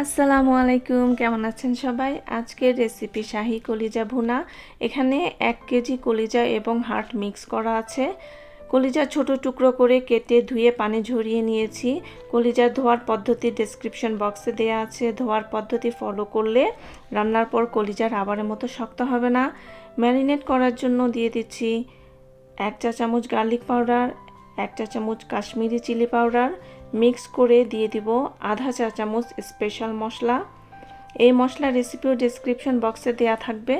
আসসালামু আলাইকুম, কেমন আছেন সবাই? আজকের রেসিপি শাহি কলিজা ভুনা। এখানে এক কেজি কলিজা এবং হার্ট মিক্স করা আছে। কলিজা ছোট টুকরো করে কেটে ধুয়ে পানি ঝরিয়ে নিয়েছি। কলিজা ধোয়ার পদ্ধতি ডেসক্রিপশন বক্সে দেওয়া আছে। ধোয়ার পদ্ধতি ফলো করলে রান্নার পর কলিজা রাবারের মতো শক্ত হবে না। ম্যারিনেট করার জন্য দিয়ে দিচ্ছি এক চা চামচ গার্লিক পাউডার এক চা চামচ কাশ্মীরি চিলি পাউডার মিক্স করে দিয়ে দিব আধা চা চামচ স্পেশাল মশলা। এই মশলা রেসিপিও ডিসক্রিপশন বক্সে দেওয়া থাকবে।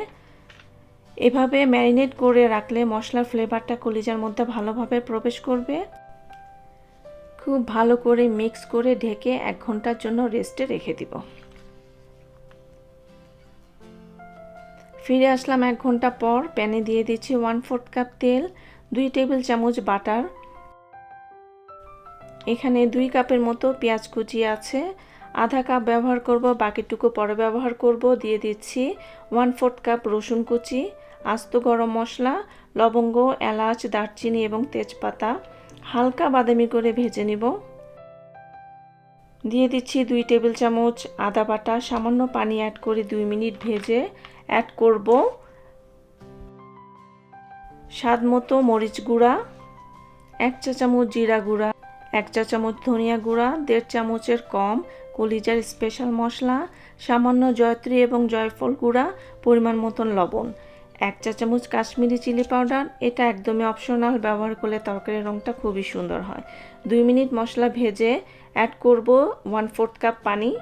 এভাবে ম্যারিনেট করে রাখলে মশলার ফ্লেভারটা কলিজার মধ্যে ভালোভাবে প্রবেশ করবে। খুব ভালো করে মিক্স করে ঢেকে এক ঘণ্টার জন্য রেস্টে রেখে দিব। ফিরে আসলাম এক ঘণ্টা পর। প্যানে দিয়ে দিচ্ছি ওয়ান ফোর্থ কাপ তেল, দুই টেবিল চামচ বাটার এখানে দুই কাপের মতো পেঁয়াজ কুচি আছে। আধা কাপ ব্যবহার করব, বাকিটুকু পরে ব্যবহার করব। দিয়ে দিচ্ছি ওয়ান ফোর্থ কাপ রসুন কুচি, আস্ত গরম মশলা, লবঙ্গ, এলাচ, দারচিনি এবং তেজপাতা। হালকা বাদামি করে ভেজে নিব। দিয়ে দিচ্ছি দুই টেবিল চামচ আদা বাটা। সামান্য পানি অ্যাড করে দুই মিনিট ভেজে অ্যাড করব। স্বাদ মতো মরিচ গুঁড়া, এক চা চামচ জিরা গুঁড়া। এক চা চামচ ধনিয়া গুঁড়া, দেড় চামচের কম কলিজার স্পেশাল মশলা, সামান্য জয়ত্রী এবং জয়ফল গুঁড়া, পরিমাণ মতন লবণ, এক চা চামচ কাশ্মীরি চিলি পাউডার, এটা একদমই অপশনাল, ব্যবহার করলে তরকারির রঙটা খুবই সুন্দর হয়। দুই মিনিট মশলা ভেজে অ্যাড করব ওয়ান ফোর্থ কাপ পানি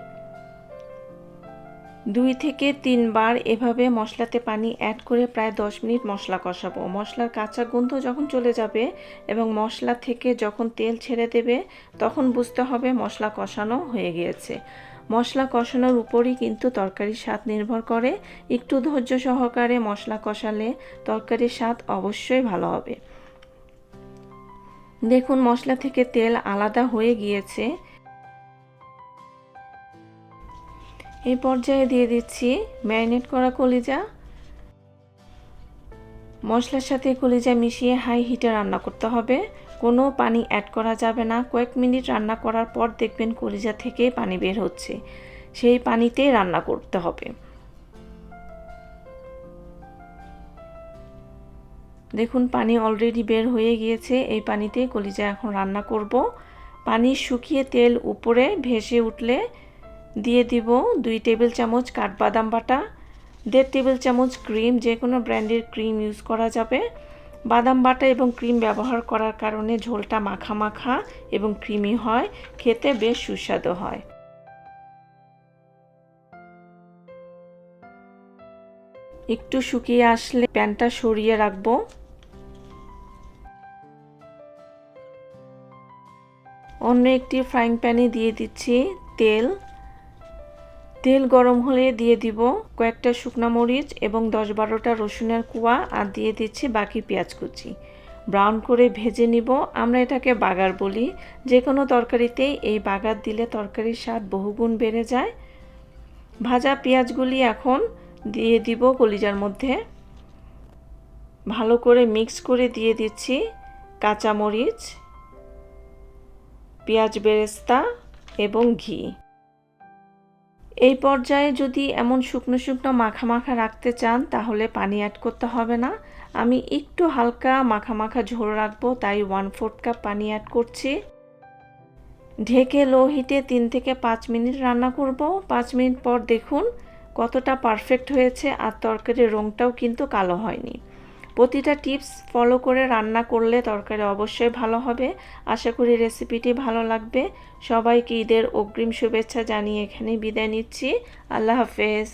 দুই থেকে তিনবার এভাবে মশলাতে পানি অ্যাড করে প্রায় দশ মিনিট মশলা কষাবো। মশলার কাঁচা গন্ধ যখন চলে যাবে এবং মশলা থেকে যখন তেল ছেড়ে দেবে, তখন বুঝতে হবে মশলা কষানো হয়ে গিয়েছে। মশলা কষানোর উপরই কিন্তু তরকারির স্বাদ নির্ভর করে। একটু ধৈর্য সহকারে মশলা কষালে তরকারির স্বাদ অবশ্যই ভালো হবে। দেখুন, মশলা থেকে তেল আলাদা হয়ে গিয়েছে। এই পর্যায়ে দিয়ে দিচ্ছি ম্যারিনেট করা কলিজা। মশলার সাথে কলিজা মিশিয়ে হাই হিটে রান্না করতে হবে। কোনো পানি অ্যাড করা যাবে না। কয়েক মিনিট রান্না করার পর দেখবেন কলিজা থেকে পানি বের হচ্ছে। সেই পানিতেই রান্না করতে হবে। দেখুন, পানি অলরেডি বের হয়ে গিয়েছে। এই পানিতে কলিজা এখন রান্না করব। পানি শুকিয়ে তেল উপরে ভেসে উঠলে দিয়ে দিব দুই টেবিল চামচ কাঠবাদাম বাটা, দেড় টেবিল চামচ ক্রিম, যে কোনো ব্র্যান্ডের ক্রিম ইউজ করা যাবে। বাদাম বাটা এবং ক্রিম ব্যবহার করার কারণে ঝোলটা মাখা মাখা এবং ক্রিমি হয়, খেতে বেশ সুস্বাদু হয়। একটু শুকিয়ে আসলে প্যানটা সরিয়ে রাখব। অন্য একটি ফ্রাইং প্যানে দিয়ে দিচ্ছি তেল। তেল গরম হলে দিয়ে দিব কয়েকটা শুকনা মরিচ এবং দশ বারোটা রসুনের কুয়া আর দিয়ে দিচ্ছি বাকি পেঁয়াজ কুচি। ব্রাউন করে ভেজে নিব। আমরা এটাকে বাগার বলি। যে কোনো তরকারিতেই এই বাগার দিলে তরকারির স্বাদ বহুগুণ বেড়ে যায়। ভাজা পেঁয়াজগুলি এখন দিয়ে দিব কলিজার মধ্যে। ভালো করে মিক্স করে দিয়ে দিচ্ছি কাঁচা মরিচ পেঁয়াজ বেরেস্তা এবং ঘি। এই পর্যায়ে যদি এমন শুকনো শুকনো মাখা মাখা রাখতে চান, তাহলে পানি অ্যাড করতে হবে না। আমি একটু হালকা মাখা মাখা ঝোল রাখব, তাই ওয়ান ফোর্থ কাপ পানি অ্যাড করছি। ঢেকে লো হিটে তিন থেকে পাঁচ মিনিট রান্না করব। পাঁচ মিনিট পর দেখুন কতটা পারফেক্ট হয়েছে, আর তরকারির রঙটাও কিন্তু কালো হয়নি। প্রতিটা টিপস ফলো করে রান্না করলে তরকারি অবশ্যই ভালো হবে। আশা করি রেসিপিটি ভালো লাগবে। সবাইকে ঈদের অগ্রিম শুভেচ্ছা জানিয়ে এখানে বিদায় নিচ্ছি। আল্লাহ হাফেজ।